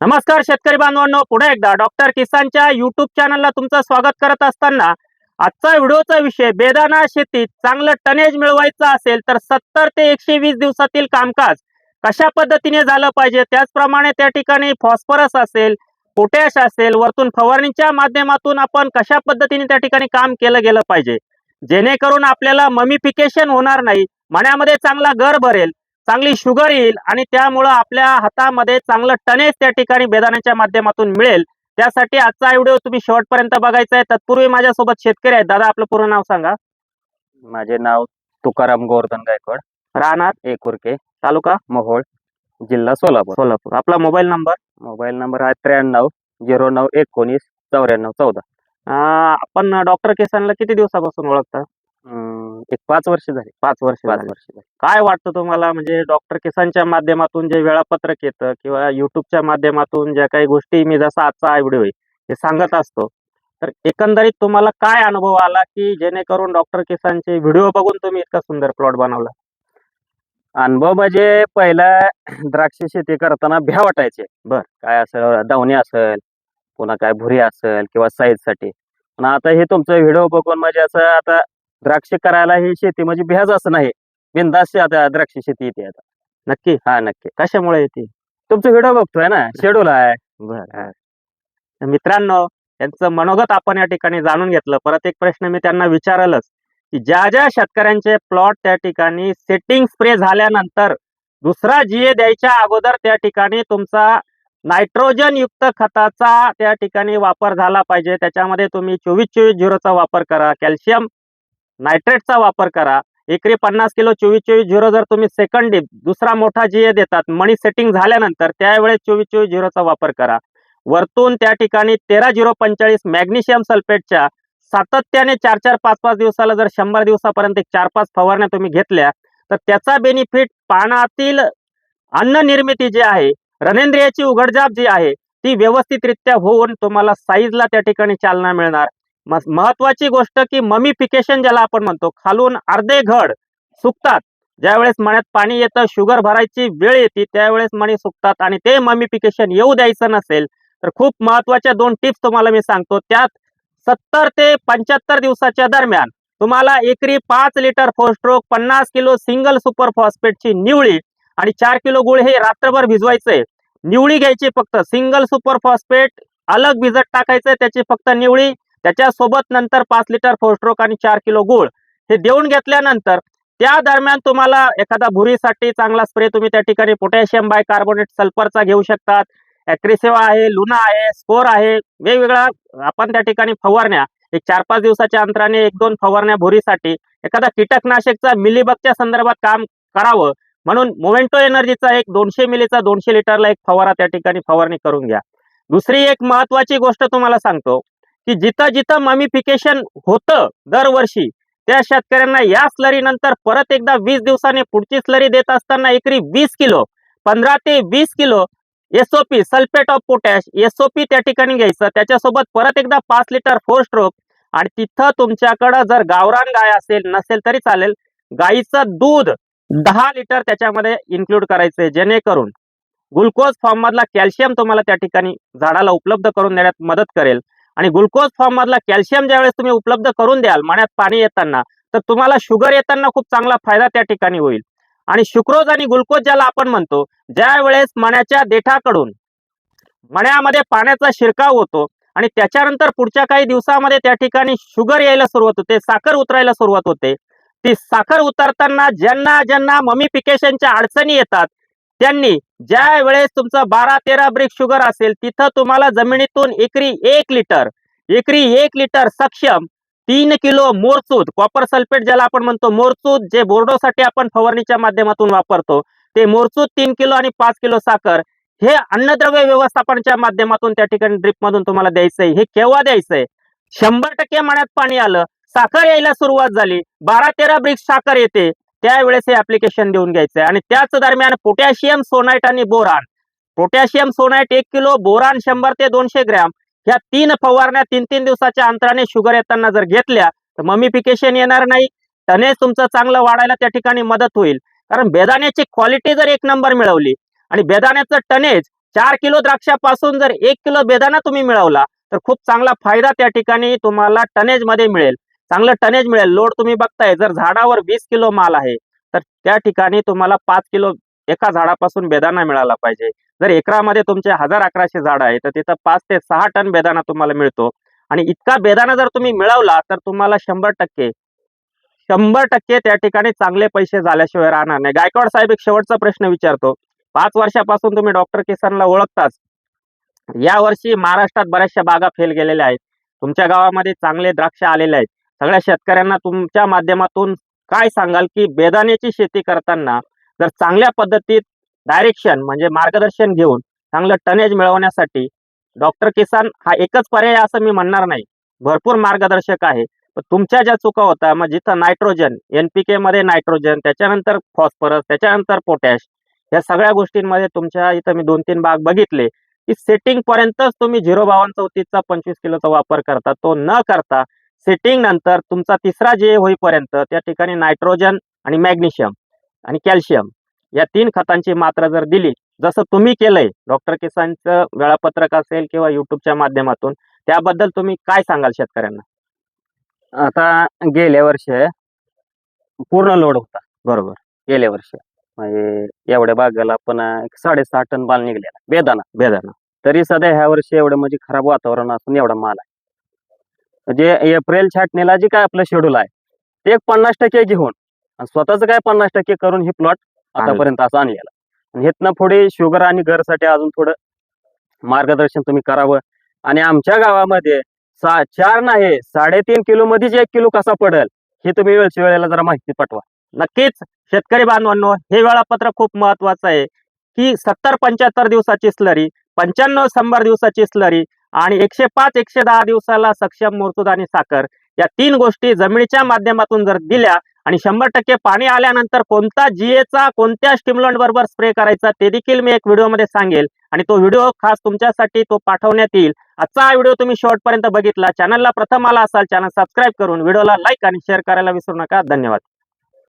नमस्कार शेतकरी बांधवांनो पुढे एकदा डॉक्टर किसानच्या युट्यूब चॅनलला तुमचं स्वागत करत असताना आजचा व्हिडिओचा विषय बेदाना शेतीत चांगलं टनेज मिळवायचं असेल तर सत्तर ते एकशे वीस दिवसातील कामकाज कशा पद्धतीने झालं पाहिजे? त्याचप्रमाणे त्या ठिकाणी फॉस्फरस असेल पोटॅश असेल वरतून फवारणीच्या माध्यमातून आपण कशा पद्धतीने त्या ठिकाणी काम केलं गेलं पाहिजे? जेणेकरून आपल्याला ममिफिकेशन होणार नाही मण्यामध्ये चांगला गर भरेल चांगली शुगर येईल आणि त्यामुळं आपल्या हातामध्ये चांगलं टनेज त्या ठिकाणी बेदाण्याच्या माध्यमातून मिळेल. त्यासाठी आजचा व्हिडिओ तुम्ही शेवटपर्यंत बघायचा आहे. तत्पूर्वी माझ्यासोबत शेतकरी आहेत. दादा आपलं पूर्ण नाव सांगा. माझे नाव तुकाराम गोवर्धन गायकवाड. राहणार? एकुरके. तालुका? मोहोळ. जिल्हा सोलापूर. सोलापूर. आपला मोबाईल नंबर? मोबाईल नंबर आहे त्र्याण्णव झिरो नऊ एकोणीस चौऱ्याण्णव चौदा. आपण डॉक्टर किसानला किती दिवसापासून ओळखता? एक पाच वर्ष झाली पाच वर्ष पाच झाली. वर्ष झाली. काय वाटतं तुम्हाला? म्हणजे डॉक्टर किसानच्या माध्यमातून जे वेळापत्रक येतं किंवा युट्यूबच्या माध्यमातून ज्या काही गोष्टी मी जसा आजचा हा व्हिडिओ आहे हे सांगत असतो. तर एकंदरीत तुम्हाला काय अनुभव आला की जेणेकरून डॉक्टर किसानचे व्हिडिओ बघून तुम्ही इतका सुंदर प्लॉट बनवला? अनुभव म्हणजे पहिला द्राक्ष शेती करताना भ्या वाटायचे. बर. काय असेल दावणी असेल पुन्हा काय भुरी असेल किंवा साईजसाठी पण आता हे तुमचं व्हिडिओ बघून म्हणजे असं आता द्राक्ष करायला ही शेती म्हणजे भ्याच असं नाही. बिंदास आता द्राक्ष शेती येते आता. नक्की? हा नक्की. कशामुळे येते? तुमचं व्हिडिओ बघतोय ना? शेड्यूल आहे. बर. मित्रांनो यांचं मनोगत आपण या ठिकाणी जाणून घेतलं. परत एक प्रश्न मी त्यांना विचारलच की ज्या ज्या शेतकऱ्यांचे प्लॉट त्या ठिकाणी सेटिंग स्प्रे झाल्यानंतर दुसरा जीए द्यायच्या अगोदर त्या ठिकाणी तुमचा नायट्रोजन युक्त खताचा त्या ठिकाणी वापर झाला पाहिजे. त्याच्यामध्ये तुम्ही चोवीस चोवीस झिरोचा वापर करा. कॅल्शियम नायट्रेटचा वापर करा. एकरी पन्नास किलो चोवीस चोवीस झिरो जर तुम्ही सेकंड डीप दुसरा मोठा जीए देतात मनी सेटिंग झाल्यानंतर त्यावेळेस चोवीस चोवीस झिरोचा वापर करा. वरतून त्या ठिकाणी तेरा झिरो पंचेचाळीस मॅग्नेशियम सल्फेटच्या सातत्याने चार चार पाच पाच दिवसाला जर शंभर दिवसापर्यंत एक चार पाच फवारण्या तुम्ही घेतल्या तर त्याचा बेनिफिट पानातील अन्न निर्मिती जी आहे रणेंद्रियाची उघडजाप जी आहे ती व्यवस्थितरित्या होऊन तुम्हाला साईजला त्या ठिकाणी चालना मिळणार. महत्वाची गोष्ट की ममीफिकेशन ज्याला आपण म्हणतो खालून अर्धे घड सुकतात. ज्यावेळेस मण्यात पाणी येतं शुगर भरायची वेळ येते त्यावेळेस मणी सुकतात आणि ते ममीफिकेशन येऊ द्यायचं नसेल तर खूप महत्त्वाच्या दोन टिप्स तुम्हाला मी सांगतो. त्यात सत्तर ते पंच्याहत्तर दिवसाच्या दरम्यान तुम्हाला एकरी पाच लिटर फोस्ट्रोक पन्नास किलो सिंगल सुपर फॉस्फेटची निवळी आणि चार किलो गुळ हे रात्रभर भिजवायचंय निवळी घ्यायची फक्त सिंगल सुपर फॉस्फेट अलग भिजत टाकायचंय त्याची फक्त निवळी त्याच्यासोबत नंतर पाच लिटर फोस्ट्रोक आणि चार किलो गुळ हे देऊन घेतल्यानंतर त्या दरम्यान तुम्हाला एखादा भुरीसाठी चांगला स्प्रे तुम्ही त्या ठिकाणी पोटॅशियम बाय कार्बोनेट सल्फरचा घेऊ शकतात. ॲक्रिसेवा आहे लुना आहे स्कोर आहे वेगवेगळा आपण त्या ठिकाणी फवारण्या एक चार पाच दिवसाच्या अंतराने एक दोन फवारण्या भुरीसाठी एखादा कीटकनाशकचा मिलीबगच्या संदर्भात काम करावं. म्हणून मोमेंटो एनर्जीचा एक दोनशे मिलीचा दोनशे लिटरला एक फवारा त्या ठिकाणी फवारणी करून घ्या. दुसरी एक महत्वाची गोष्ट तुम्हाला सांगतो. की जिथं जिथं ममिफिकेशन होतं दरवर्षी त्या शेतकऱ्यांना या स्लरी नंतर परत एकदा वीस दिवसाने पुढची स्लरी देत असताना एकरी वीस किलो पंधरा ते वीस kilo SOP sulphate of potash SOP त्या ठिकाणी घ्यायचं. त्याच्यासोबत परत एकदा पाच लिटर फोर स्ट्रोक आणि तिथं तुमच्याकडं जर गावरान गाय असेल नसेल तरी चालेल गाईचं दूध दहा लिटर त्याच्यामध्ये इन्क्लूड करायचंय जेणेकरून ग्लुकोज फॉर्म मधला कॅल्शियम तुम्हाला त्या ठिकाणी झाडाला उपलब्ध करून देण्यात मदत करेल. आणि ग्लुकोज फॉर्म मधला कॅल्शियम ज्यावेळेस तुम्ही उपलब्ध करून द्याल मण्यात पाणी येताना तर तुम्हाला शुगर येताना खूप चांगला फायदा त्या ठिकाणी होईल. आणि शुक्रोज आणि ग्लुकोज ज्याला आपण म्हणतो ज्यावेळेस मण्याच्या देठाकडून मण्यामध्ये पाण्याचा शिरकाव होतो आणि त्याच्यानंतर पुढच्या काही दिवसामध्ये त्या ठिकाणी शुगर यायला सुरुवात होते साखर उतरायला सुरुवात होते ती साखर उतरताना ज्यांना ज्यांना ममिफिकेशनच्या अडचणी येतात त्यांनी ज्या वेळेस तुमचं बारा तेरा ब्रिक शुगर असेल तिथं तुम्हाला जमिनीतून एकरी एक लिटर एकरी एक लिटर सक्षम तीन किलो मोरचूद कॉपर सल्फेट ज्याला आपण म्हणतो मोरचूद जे बोर्डोसाठी आपण फवारणीच्या माध्यमातून वापरतो ते मोरचूद तीन किलो आणि पाच किलो साखर हे अन्नद्रव्य व्यवस्थापनाच्या माध्यमातून त्या ठिकाणी ड्रिपमधून तुम्हाला द्यायचंय. हे केव्हा द्यायचंय? शंभर टक्के मण्यात पाणी आलं साखर यायला सुरुवात झाली बारा तेरा ब्रिक्स साखर येते त्यावेळेस हे ऍप्लिकेशन देऊन घ्यायचंय. आणि त्याच दरम्यान पोटॅशियम सोनाईट आणि बोरान पोटॅशियम सोनाईट एक किलो बोरान शंभर ते दोनशे ग्रॅम. ह्या तीन फवारण्या तीन तीन दिवसाच्या अंतराने शुगर येताना जर घेतल्या तर ममिफिकेशन येणार नाही. टनेज तुमचं चांगलं वाढायला त्या ठिकाणी मदत होईल. कारण बेदाण्याची क्वालिटी जर एक नंबर मिळवली आणि बेदाण्याचं टनेज चार किलो द्राक्षापासून जर एक किलो बेदाना तुम्ही मिळवला तर खूप चांगला फायदा त्या ठिकाणी तुम्हाला टनेजमध्ये मिळेल. चांगलं टनेज मिळेल. लोड तुम्ही बघताय जर झाडावर वीस किलो माल आहे तर त्या ठिकाणी तुम्हाला पाच किलो एका झाडापासून बेदाना मिळाला पाहिजे. जर एकरामध्ये तुमचे हजार अकराशे झाड आहे तर तिथं पाच ते सहा टन बेदाना तुम्हाला मिळतो. आणि इतका बेदाना जर तुम्ही मिळवला तर तुम्हाला शंभर टक्के शंभर टक्के त्या ठिकाणी चांगले पैसे झाल्याशिवाय राहणार नाही. गायकवाड साहेब एक शेवटचा प्रश्न विचारतो. पाच वर्षापासून तुम्ही डॉक्टर किसानला ओळखताच. या वर्षी महाराष्ट्रात बऱ्याचशा बागा फेल गेलेल्या आहेत. तुमच्या गावामध्ये चांगले द्राक्ष आलेले आहेत. सगळ्या शेतकऱ्यांना तुमच्या माध्यमातून काय सांगाल की बेदाण्याची शेती करताना जर चांगल्या पद्धतीत डायरेक्शन म्हणजे मार्गदर्शन घेऊन चांगलं टनेज मिळवण्यासाठी डॉक्टर किसान हा एकच पर्याय असं मी म्हणणार नाही. भरपूर मार्गदर्शक आहे. तुमच्या ज्या चुका होता मग जिथं नायट्रोजन एनपीके मध्ये नायट्रोजन त्याच्यानंतर फॉस्फरस त्याच्यानंतर पोटॅश या सगळ्या गोष्टींमध्ये तुमच्या इथं मी दोन तीन भाग बघितले की सेटिंग पर्यंतच तुम्ही झिरो बावन चौतीसचा पंचवीस किलोचा वापर करता तो न करता सेटिंग नंतर तुमचा तिसरा जे होईपर्यंत त्या ठिकाणी नायट्रोजन आणि मॅग्नेशियम आणि कॅल्शियम या तीन खतांची मात्रा जर दिली जसं तुम्ही केलंय डॉक्टर किसानचं वेळापत्रक असेल किंवा युट्यूबच्या माध्यमातून त्याबद्दल तुम्ही काय सांगाल शेतकऱ्यांना? आता गेल्या वर्षी पूर्ण लोड होता. बरोबर. गेल्या वर्षी. म्हणजे एवढ्या बागाला पण साडेसहा टन माल निघलेला. बेदाना बेदाना तरी सध्या ह्या वर्षी एवढं म्हणजे खराब वातावरण असून एवढा माल आहे. जे एप्रिल छाटणीला जे काय आपलं शेड्यूल आहे ते एक पन्नास टक्के घेऊन आणि स्वतःच काय पन्नास टक्के करून हे प्लॉट आतापर्यंत असं आणलेला आणि हेतनं पुढे शुगर आणि घरसाठी अजून थोडं मार्गदर्शन तुम्ही करावं. आणि आमच्या गावामध्ये सा चार नाही साडेतीन किलो मध्येच एक किलो कसा पडेल हे तुम्ही वेळच्या वेळेला जरा माहिती पाठवा. नक्कीच शेतकरी बांधवांनो हे वेळापत्रक खूप महत्वाचं आहे की सत्तर पंच्याहत्तर दिवसाची स्लरी पंच्याण्णव शंभर दिवसाची स्लरी आणि एकशे पाच एकशे दहा दिवसाला सक्षम मूर्तूद आणि साखर या तीन गोष्टी जमिनीच्या माध्यमातून जर दिल्या आणि शंभर टक्के पाणी आल्यानंतर कोणता जीएचा कोणत्या स्टिमलंट बरोबर स्प्रे करायचा ते देखील मी एक व्हिडिओमध्ये सांगेल. आणि तो व्हिडिओ खास तुमच्यासाठी तो पाठवण्यात येईल. आजचा हा व्हिडिओ तुम्ही शेवटपर्यंत बघितला. चॅनलला प्रथम आला असाल चॅनल सबस्क्राईब करून व्हिडिओला लाईक आणि शेअर करायला विसरू नका. धन्यवाद.